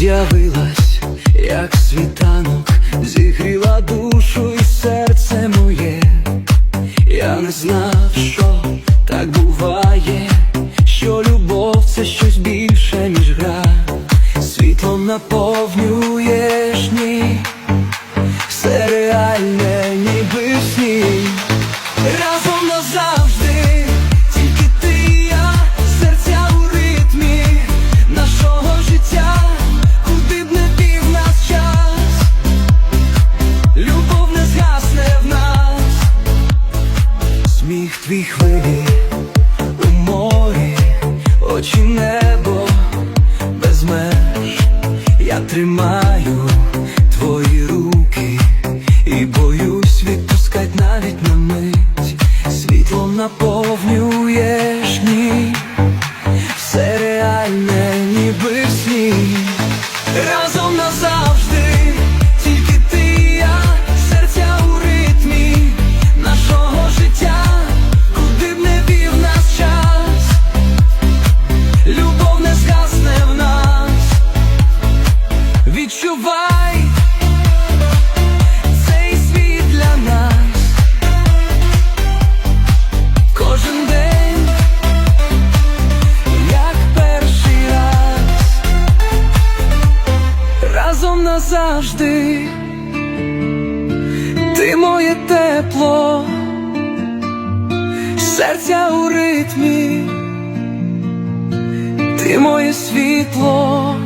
з'явилась, як світанок, зігріла душу і серце моє, я не знав, що так буває, що любов це щось більше, ніж гра, світлом наповнюєш ніч очі небо без меж, я тримаю твої руки і боюсь відпускать навіть на мить, світлом наповнюєш ні, все реальне, ніби в сні, разом назавжди, ти моє тепло, серця у ритмі, ти моє світло.